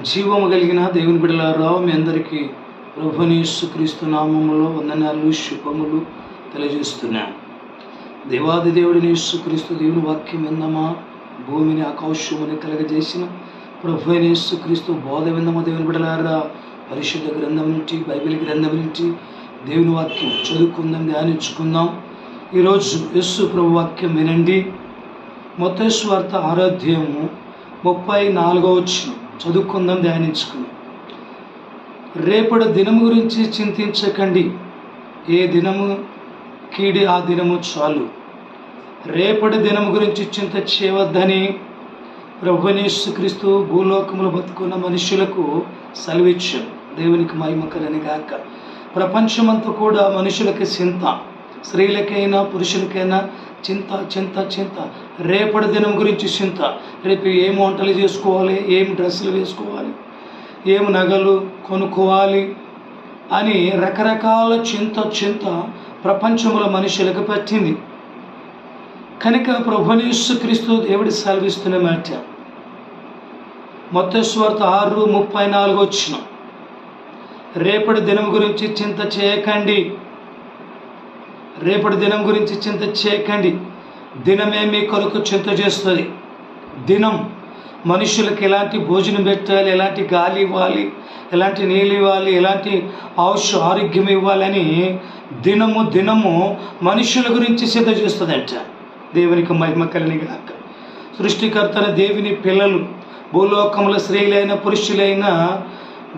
జీవము కలిగిన దేవుని బిడ్డలారా మీ అందరికీ ప్రభునేసు క్రీస్తు నామములో వందనాలు శుభములు తెలియజేస్తున్నాను. దేవాది దేవుడిని యేసుక్రీస్తు దేవుని వాక్యం విందమా? భూమిని ఆకాశముని కలగజేసిన ప్రభు యేసు క్రీస్తు బోధ విందమా దేవుని బిడలారా పరిశుద్ధ గ్రంథం నుంచి బైబిల్ గ్రంథం నుంచి దేవుని వాక్యం చదువుకుందాం ధ్యానించుకుందాం. ఈరోజు యేసు ప్రభు వాక్యం వినండి. మొత్తేశ్వార్త ఆరాధ్యము ముప్పై నాలుగో వచ్చిన చదువుకుందాం ధ్యానించుకుందాం. రేపటి దినము గురించి చింతించకండి. ఏ దినము? కీడి ఆ దినము చాలు. రేపటి దినము గురించి చింత చేయవద్దని ప్రభునేశ్వక్రీస్తు భూలోకములు బతుకున్న మనుషులకు సెలవిచ్చాం దేవునికి మహిమ కలని గాక. ప్రపంచమంతా కూడా మనుషులకి చింత. స్త్రీలకైనా పురుషులకైనా చింత చింత చింత. రేపటి దినం గురించి చింత. రేపు ఏం వంటలు చేసుకోవాలి? ఏం డ్రెస్సులు వేసుకోవాలి? ఏం నగలు కొనుక్కోవాలి? అని రకరకాల చింత చింత ప్రపంచంలో మనుషులకు పట్టింది. కనుక ప్రభునేశ్వ క్రీస్తు దేవుడి సెలవిస్తున్న మాట. మొత్తస్వార్త ఆరు ముప్పై నాలుగు వచ్చిన. రేపటి దినం గురించి చింత చేయకండి. రేపటి దినం గురించి చింత చేయకండి. దినమే మీ కొరకు చింత చేస్తుంది. దినం మనుషులకు ఎలాంటి భోజనం పెట్టాలి ఎలాంటి గాలి ఇవ్వాలి ఎలాంటి నీళ్ళు ఇవ్వాలి ఎలాంటి ఔష ఆరోగ్యం ఇవ్వాలని దినము దినము మనుషుల గురించి సిద్ధ చేస్తుందంట. దేవునికి మహిమ కలినిగాక సృష్టికర్తన దేవుని పిల్లలు భూలోకముల స్త్రీలైన పురుషులైన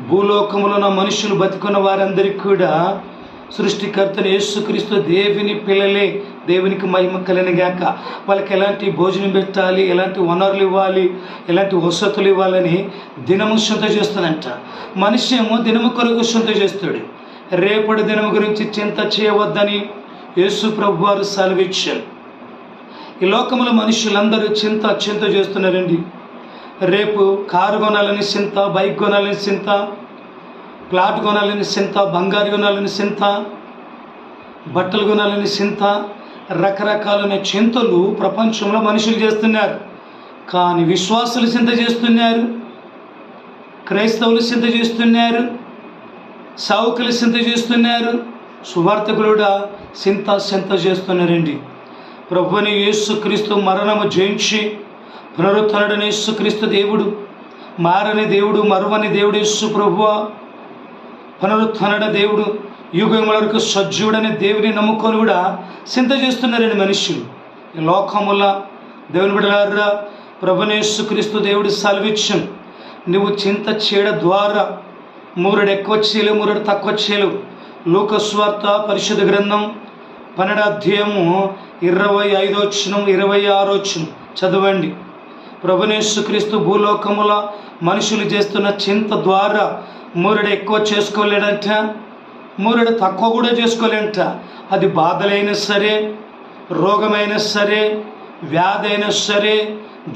భూలోకములో మనుషులు బతుకున్న వారందరికీ కూడా సృష్టికర్తను యేసుక్రీస్తు దేవుని పిల్లలే దేవునికి మహిమ కలినగాక వాళ్ళకి ఎలాంటి భోజనం పెట్టాలి ఎలాంటి వనరులు ఇవ్వాలి ఎలాంటి వసతులు ఇవ్వాలని దినము శుద్ధ చేస్తుందంట. మనిషి ఏమో దినము కొరకు శుద్ధ చేస్తాడు. రేపటి దినము గురించి చింత చేయవద్దని యేసు ప్రభు వారు సెలవిచ్చారు. ఈ లోకంలో మనుషులందరూ చింత చింత చేస్తున్నారండి. రేపు కారు కొనాలని చింత బైక్ కొనాలని చింత ప్లాట్ కొనాలని చింత బంగారు కొనాలని చింత బట్టలు కొనాలని చింత రకరకాలైన చింతలు ప్రపంచంలో మనుషులు చేస్తున్నారు. కానీ విశ్వాసులు చింత చేస్తున్నారు. క్రైస్తవులు చింత చేస్తున్నారు. సావుకులు చింత చేస్తున్నారు. సువార్తకులు కూడా చింత చింత చేస్తున్నారండి. ప్రభుని యేసుక్రీస్తు మరణము జయించి పునరుద్ధరణని యేసుక్రీస్తు దేవుడు మారని దేవుడు మరువని దేవుడు యేసు ప్రభువా. పునరుద్ధరణ దేవుడు యుగముల వరకు సజ్జుడని దేవుని నమ్ముకొని కూడా చింత చేస్తున్నారని మనుషులు. ఈ లోకముల దేవుని బిడలారా ప్రభునేశ్వక్రీస్తు దేవుడి సెలవిచ్చం నువ్వు చింత చేయడ ద్వారా మూరడు ఎక్కువ చేయలేవు మూరడు తక్కువ చేయలేవు లోకస్వార్త పరిశుద్ధ గ్రంథం పన్నెండు అధ్యాయము ఇరవై ఐదో వచ్చినం ఇరవై ఆరో వచ్చినం చదవండి. ప్రభునేశ్వక్రీస్తు భూలోకముల మనుషులు చేస్తున్న చింత ద్వారా మూరుడు ఎక్కువ చేసుకోలేడంట మూరుడు తక్కువ కూడా చేసుకోలేంట అది బాధలైనా సరే రోగమైనా సరే వ్యాధి అయినా సరే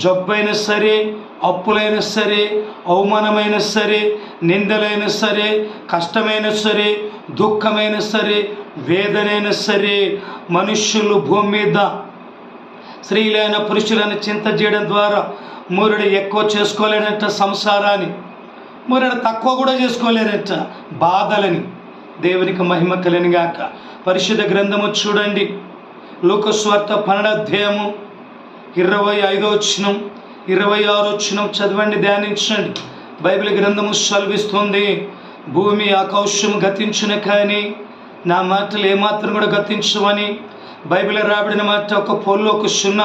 జబ్బైనా సరే అప్పులైనా సరే అవమానమైనా సరే నిందలైనా సరే కష్టమైనా సరే దుఃఖమైనా సరే వేదనైనా సరే మనుష్యులు భూమి మీద స్త్రీలైన పురుషులను చింత చేయడం ద్వారా మూరుడు ఎక్కువ చేసుకోలేడంట సంసారాన్ని. మరి తక్కువ కూడా చేసుకోలేరట. బాధలని దేవునికి మహిమ కలిని గాక. పరిశుద్ధ గ్రంథము చూడండి. లోకస్వార్థ పన్నెండాధ్యాయము ఇరవై ఐదో వచ్చినం ఇరవై ఆరు వచ్చినం చదవండి ధ్యానించండి. బైబిల్ గ్రంథము సెలవిస్తుంది భూమి ఆకాశం గతించిన కానీ నా మాటలు ఏమాత్రం కూడా గతించమని బైబిల్ రాబడిన మాట ఒక పొల్లు ఒక సున్న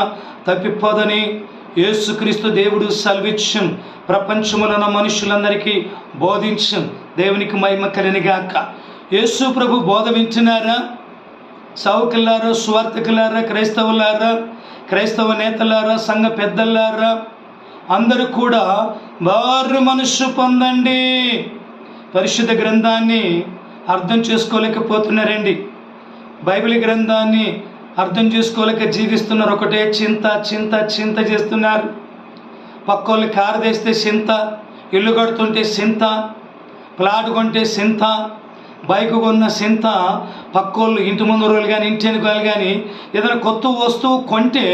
తప్పిపోదని యేసుక్రీస్తు దేవుడు సెలవిచ్చం ప్రపంచములన ఉన్న మనుషులందరికీ బోధించం దేవునికి మహిమ కలినిగాక యేసు ప్రభు బోధ వింటున్నారా సువార్థకులారా స్వార్థకులారా క్రైస్తవులారా క్రైస్తవ నేతలారా సంఘ పెద్దలారా? అందరూ కూడా వారు మనస్సు పొందండి. పరిశుద్ధ గ్రంథాన్ని అర్థం చేసుకోలేకపోతున్నారండి. బైబిల్ గ్రంథాన్ని అర్థం చేసుకోలేక జీవిస్తున్నారు. ఒకటే చింత చింత చింత చేస్తున్నారు. పక్కోళ్ళు కారు తెస్తే చింత ఇల్లు కడుతుంటే చింత ప్లాట్ కొంటే చింత బైక్ కొన్న చింత పక్కోళ్ళు ఇంటి ముందు రోజులు కానీ ఇంటి వెనుకాలు కానీ ఏదైనా కొత్త వస్తువు కొంటే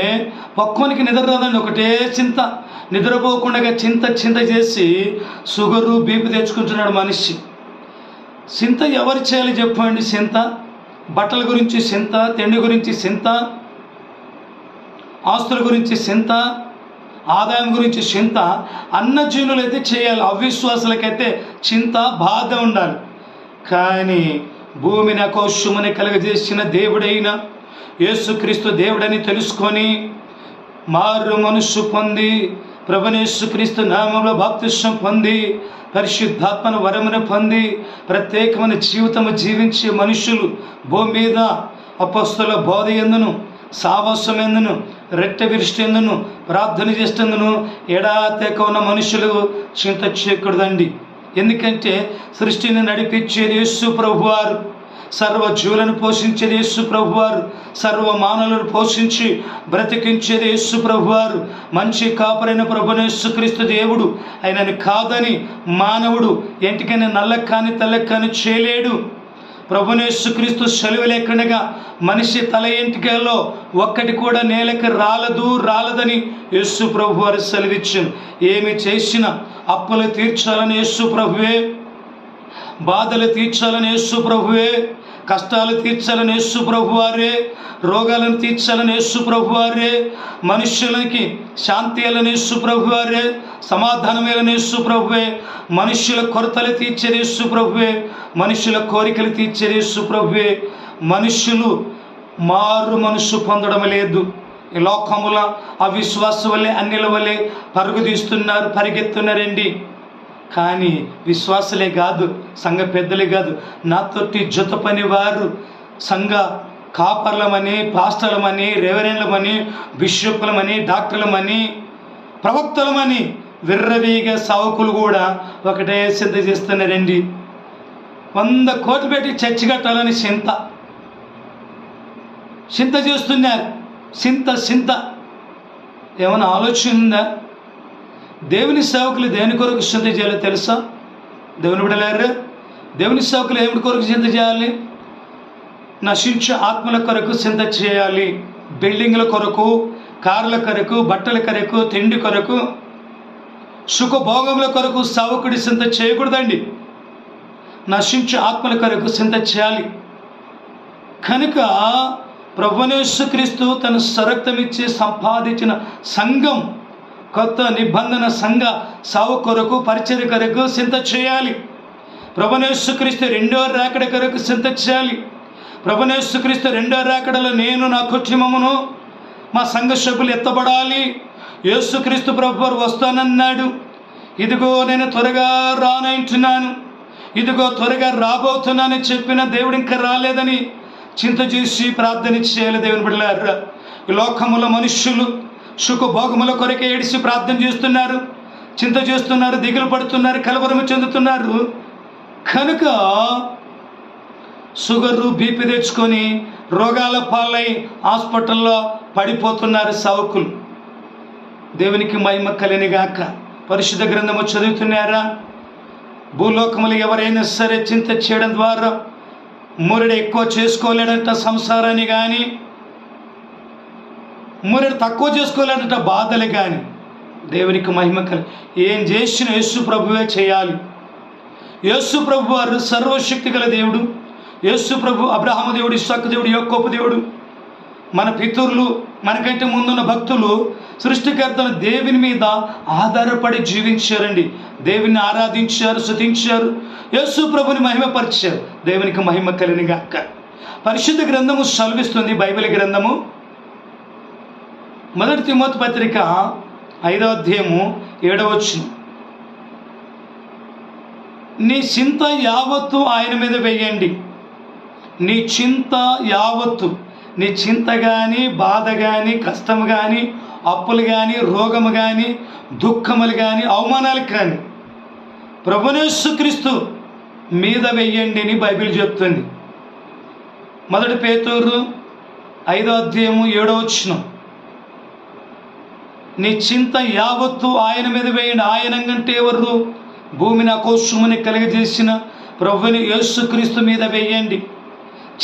పక్కోనికి నిద్ర రాదండి. ఒకటే చింత. నిద్రపోకుండా చింత చింత చేసి షుగరు బీపీ తెచ్చుకుంటున్నాడు మనిషి. చింత ఎవరు చేయాలి చెప్పండి చింత బట్టల గురించి చింత తిండి గురించి చింత ఆస్తుల గురించి చింత ఆదాయం గురించి చింత అన్న అయితే చేయాలి అవిశ్వాసులకైతే చింత బాధ ఉండాలి. కానీ భూమిని అకౌష్యముని కలుగజేసిన దేవుడైన యేసుక్రీస్తు దేవుడని తెలుసుకొని మారు మనస్సు పొంది ప్రభునేసుక్రీస్తు నామంలో బాప్తిష్టం పొంది పరిశుద్ధాత్మను వరమును పొంది ప్రత్యేకమైన జీవితము జీవించే మనుషులు భూమి మీద అపస్తుల బోధ ఎందును సావాసం ఎందును రెట్ట విరిష్టేందును ప్రార్థన చేస్తేందును ఎడాతేక ఉన్న మనుషులు చింత చేయకూడదండి. ఎందుకంటే సృష్టిని నడిపించే యేసు ప్రభువారు. సర్వ జీవులను పోషించేది యేసు ప్రభువారు సర్వ మానవులను పోషించి బ్రతికించేది యేసు ప్రభువారు మంచి కాపరైన ప్రభుని యేసుక్రీస్తు దేవుడు ఆయనని కాదని మానవుడు ఎంటికైనా నల్లకి కానీ తెల్లకి కానీ చేయలేడు ప్రభునేసుక్రీస్తు సెలవు లేకుండా మనిషి తల ఎంటికల్లో ఒక్కటి కూడా నేలకు రాలదు రాలదని యేసు ప్రభు వారు సెలవిచ్చాను ఏమి చేసినా అప్పులు తీర్చాలని యేసు ప్రభువే బాధలు తీర్చాలని యేసు ప్రభువే కష్టాలు తీర్చాలని యేసు ప్రభువారే రోగాలను తీర్చాలని యేసు ప్రభువారే మనుష్యులకి శాంతి అలని యేసు ప్రభువారే సమాధానమేలని యేసు ప్రభువే మనుష్యుల కొరతలు తీర్చే యేసు ప్రభువే మనుష్యుల కోరికలు తీర్చే యేసు ప్రభువే మనుష్యులు మారు మనసు పొందడం లేదు. ఈ లోకముల అవిశ్వాస వల్లే అన్నిల వల్లే పరుగు తీస్తున్నారు పరిగెత్తున్నారండి కానీ విశ్వాసులే కాదు సంఘ పెద్దలే కాదు. నాతోటి జత పని వారు సంఘ కాపర్లమని పాస్టర్లమని రెవరెండ్లమని బిషప్లమని డాక్టర్లమని ప్రవక్తలమని విర్రవీగ సావుకులు కూడా ఒకటే సిద్ధ చేస్తున్నారండి వంద కోట్లు పెట్టి చర్చి కట్టాలని చింత. చింత చేస్తున్నారు. చింత చింత. ఏమైనా ఆలోచన ఉందా? దేవుని సేవకులు దేని కొరకు చింత చేయాలో తెలుసా? దేవుని బిడలేరు దేవుని సేవకులు ఏమిటి కొరకు చింత చేయాలి? నశించే ఆత్మల కొరకు చింత చేయాలి. బిల్డింగ్ల కొరకు కార్ల కొరకు బట్టల కొరకు తిండి కొరకు సుఖభోగముల కొరకు సేవకుడి చింత చేయకూడదండి. నశించే ఆత్మల కొరకు చింత చేయాలి. కనుక ప్రభునేశ్వక్రీస్తు తన సరక్తమిచ్చి సంపాదించిన సంఘం కొత్త నిబంధన సంఘ సావు కొరకు పరిచయ కొరకు చింత చేయాలి. ప్రభునేశ్వక్రీస్తు రెండో రాకడ కొరకు చింత చేయాలి. ప్రభునేశ్వక్రీస్తు రెండో రాకడలో నేను నా కుటుంబమును మా సంఘ సభ్యులు ఎత్తబడాలి. యేసుక్రీస్తు ప్రభు వస్తానన్నాడు. ఇదిగో నేను త్వరగా రానంటున్నాను. ఇదిగో త్వరగా రాబోతున్నానని చెప్పిన దేవుడు ఇంకా రాలేదని చింత చేసి ప్రార్థన చేయాలి దేవుని బిడ్డలారా. ఈ లోకముల మనుష్యులు సుఖభోగముల కొరకే ఏడిసి ప్రార్థన చేస్తున్నారు చింత చేస్తున్నారు దిగులు పడుతున్నారు కలవరము చెందుతున్నారు. కనుక షుగరు బీపీ తెచ్చుకొని రోగాల పాలై హాస్పిటల్లో పడిపోతున్నారు సౌకులు. దేవునికి మహిమ కలినిగాక పరిశుద్ధ గ్రంథము చదువుతున్నారా? భూలోకములు ఎవరైనా సరే చింత చేయడం ద్వారా మురుడు ఎక్కువ చేసుకోలేడంట సంసారాన్ని కానీ మరి తక్కువ చేసుకోలేడంట బాధలు కానీ. దేవునికి మహిమ కలి ఏం చేసిన యేసు ప్రభువే చేయాలి. యేసు ప్రభు వారు సర్వశక్తి గల దేవుడు. యేసు ప్రభు అబ్రహాము దేవుడు ఇస్సాకు దేవుడు యొక్కోపు దేవుడు. మన పితరులు మనకంటే ముందున్న భక్తులు సృష్టికర్తలు దేవుని మీద ఆధారపడి జీవించారండి. దేవుని ఆరాధించారు శృతించారు యేసు ప్రభుని మహిమపరిచారు. దేవునికి మహిమ కలిని గాక. పరిశుద్ధ గ్రంథము సెలవిస్తుంది బైబిల్ గ్రంథము. మొదటి తిమోతి పత్రిక ఐదవ అధ్యాయము ఏడవచ్చు నీ చింత యావత్తు ఆయన మీద వేయండి. నీ చింత యావత్తు నీ చింత కానీ బాధ కానీ కష్టం కానీ అప్పులు కానీ రోగము కానీ దుఃఖములు కానీ అవమానాలు కానీ ప్రభునేశ్వక్రీస్తు మీద వెయ్యండి అని బైబిల్ చెప్తుంది. మొదటి పేతూరు ఐదో అధ్యాయము ఏడో వచ్చినాం నీ చింత యావత్తు ఆయన మీద వేయండి. ఆయన కంటే ఎవరు? భూమిని అకోశముని కలిగజేసిన ప్రభుని యేసుక్రీస్తు మీద వేయండి.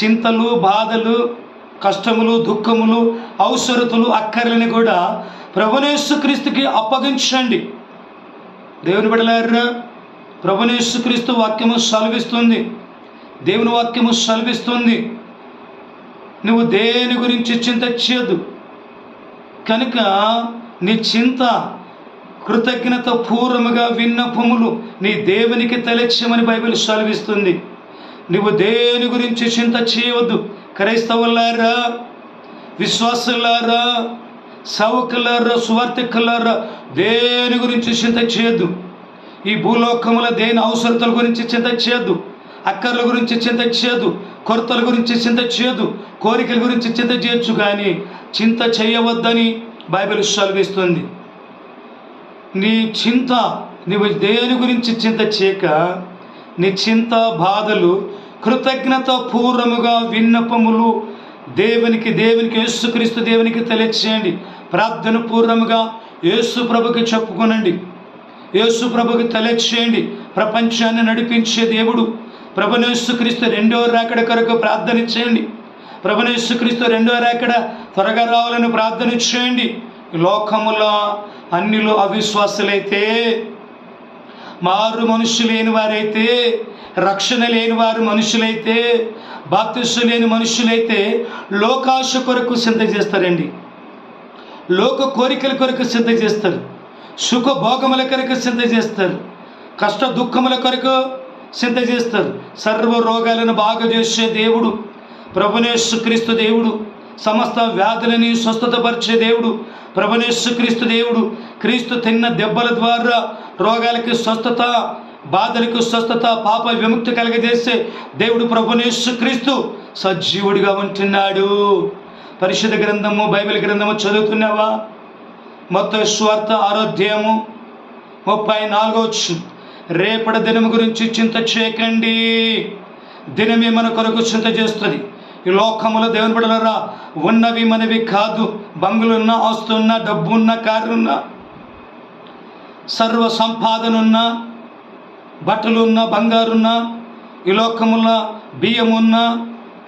చింతలు బాధలు కష్టములు దుఃఖములు అవసరతలు అక్కర్లని కూడా ప్రభునేసుక్రీస్తుకి అప్పగించండి. దేవుని బిడలారా ప్రభునేసుక్రీస్తు వాక్యము సెలవిస్తుంది. దేవుని వాక్యము సెలవిస్తుంది. నువ్వు దేని గురించి చింత చేయదు కనుక నీ చింత కృతజ్ఞత పూర్వముగా విన్నపములు నీ దేవునికి తలెచ్చమని బైబిల్ సెలవిస్తుంది. నువ్వు దేని గురించి చింత చేయవద్దు. క్రైస్తవులారా విశ్వాసులారా సౌకులారా సువార్థికులారా దేని గురించి చింత చేయొద్దు. ఈ భూలోకముల దేని అవసరతల గురించి చింత చేయొద్దు. అక్కర్ల గురించి చింత చేయదు కొరతల గురించి చింత చేయదు కోరికల గురించి చింత చేయొచ్చు కానీ చింత చేయవద్దని బైబిల్ సెలవిస్తుంది నీ చింత నువ్వు దేని గురించి చింత చేయక నీ చింత బాధలు కృతజ్ఞత పూర్వముగా విన్నపములు దేవునికి దేవునికి యేసుక్రీస్తు దేవునికి తెలియచేయండి. ప్రార్థన పూర్వముగా యేసు ప్రభుకి చెప్పుకొనండి. యేసు ప్రభుకి తెలియచేయండి. ప్రపంచాన్ని నడిపించే దేవుడు ప్రభునేసుక్రీస్తు రెండో రాకడ కొరకు ప్రార్థన చేయండి. ప్రభునేసుక్రీస్తు రెండో రాకడ త్వరగా రావాలని ప్రార్థన చేయండి. లోకములో అన్నిలో అవిశ్వాసులైతే మారు మనుషులు లేని వారైతే రక్షణ లేని వారు మనుషులైతే బాప్తిస్సు లేని మనుషులైతే లోకాశ కొరకు చింత చేస్తారండి. లోక కోరికల కొరకు చింత చేస్తారు. సుఖ భోగముల కొరకు చింత చేస్తారు. కష్ట దుఃఖముల కొరకు చింత చేస్తారు. సర్వ రోగాలను బాగా చేసే దేవుడు ప్రభునేశ్వ క్రీస్తు దేవుడు. సమస్త వ్యాధులని స్వస్థతపరిచే దేవుడు ప్రభునేశ్వ క్రీస్తు దేవుడు. క్రీస్తు తిన్న దెబ్బల ద్వారా రోగాలకి స్వస్థత బాధలకు స్వస్థత పాప విముక్తి కలగజేసే దేవుడు ప్రభునేశ్వ క్రీస్తు సజీవుడిగా ఉంటున్నాడు. పరిశుద్ధ గ్రంథము బైబిల్ గ్రంథము చదువుతున్నావా? మొత్తం స్వార్థ ఆరోగ్యము ముప్పై నాలుగవచ్చు రేపటి దినం గురించి చింత చేయకండి. దినమే మన కొరకు చింత చేస్తుంది. ఈ లోకములో దేవుని బిడలరా ఉన్నవి మనవి కాదు. బంగులున్న ఆస్తున్న డబ్బున్న కారున్నా సర్వ సంపాదనున్నా బట్టలున్న బంగారున్నా ఈ లోకముల బియ్యమున్నా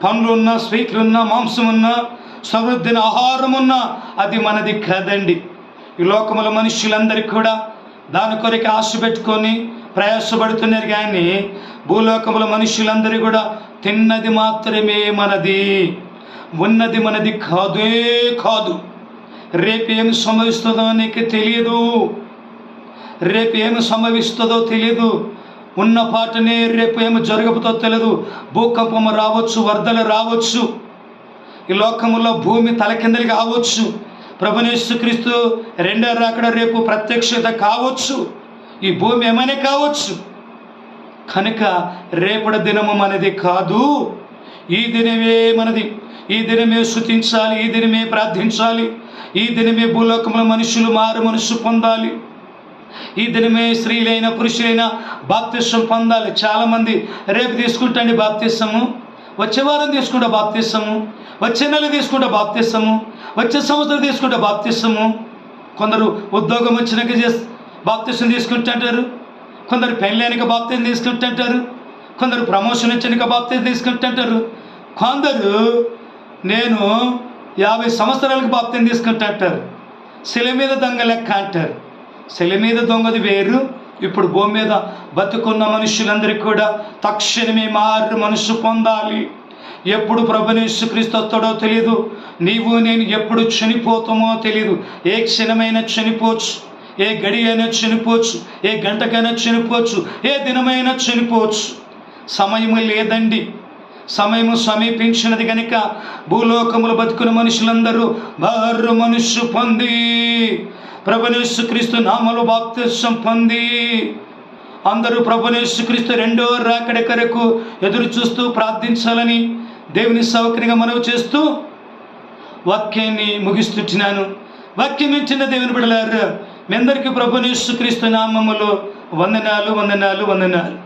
పండ్లున్నా స్వీట్లున్న మాంసమున్నా సమృద్ధిన ఆహారమున్నా అది మనది కాదండి. ఈ లోకముల మనుషులందరికీ కూడా దాని కొరకు ఆశ పెట్టుకొని ప్రయాసపడుతున్నారు కానీ భూలోకముల మనుషులందరూ కూడా తిన్నది మాత్రమే మనది ఉన్నది మనది కాదే కాదు. రేపు ఏమి సంభవిస్తుందో నీకు తెలియదు. రేపు ఏమి సంభవిస్తుందో తెలియదు. ఉన్న పాటనే రేపు ఏమి జరగబుతో తెలియదు. భూకంపం రావచ్చు వరదలు రావచ్చు. ఈ లోకములో భూమి తలకిందలు కావచ్చు. ప్రభునేశ్వక్రీస్తు రెండో రాకడ రేపు ప్రత్యక్షత కావచ్చు. ఈ భూమి ఏమైనా కావచ్చు? కనుక రేపటి దినము మనది కాదు. ఈ దినమే మనది. ఈ దినమే శృతించాలి ఈ దినమే ప్రార్థించాలి. ఈ దినమే భూలోకంలో మనుషులు మారు మనసు పొందాలి. ఈ దినమే స్త్రీలైన పురుషులైన బాప్తిష్టం పొందాలి. చాలామంది రేపు తీసుకుంటండి బాప్తిస్తము వచ్చే వారం తీసుకుంటే బాప్తిస్తము వచ్చే నెల తీసుకుంటే బాప్తిస్తము వచ్చే సంవత్సరం తీసుకుంటే బాప్తిస్తము కొందరు ఉద్యోగం వచ్చినాక చేస్ బాప్తిష్టం తీసుకుంటుంటారు కొందరు పెళ్ళైనక బాప్తిజం తీసుకుంటుంటారు. కొందరు ప్రమోషన్ వచ్చినాక బాప్తిజం తీసుకుంటుంటారు. కొందరు నేను యాభై సంవత్సరాలకు బాప్తిజం తీసుకుంటుంటారు. శిల మీద దొంగ లెక్క అంటారు. శిల మీద దొంగది వేరు. ఇప్పుడు భూమి మీద బతుకున్న మనుషులందరికీ కూడా తక్షణమే మారు మనసు పొందాలి. ఎప్పుడు ప్రభునేసు క్రీస్తు వస్తాడో తెలియదు నీవు నేను ఎప్పుడు చనిపోతామో తెలియదు ఏ క్షణమైనా చనిపోవచ్చు. ఏ గడి అయినా చనిపోవచ్చు ఏ గంటకైనా చనిపోవచ్చు ఏ దినమైనా చనిపోవచ్చు. సమయము లేదండి. సమయము సమీపించినది కనుక భూలోకములు బతుకున్న మనుషులందరూ బారు మనుషు పొంది ప్రభునేసు క్రీస్తు నామలు బాప్తిష్టం పొంది. అందరూ ప్రభునేసు క్రీస్తు రెండో రాకడ కొరకు ఎదురు చూస్తూ ప్రార్థించాలని దేవుని సౌకర్యంగా మనవి చేస్తూ వాక్యాన్ని ముగిస్తున్నాను వాక్యం ఇచ్చిన దేవుని బిడలారు మీ అందరికీ ప్రభునేసు క్రీస్తు నామములో వందనాలు వందనాలు వందనాలు.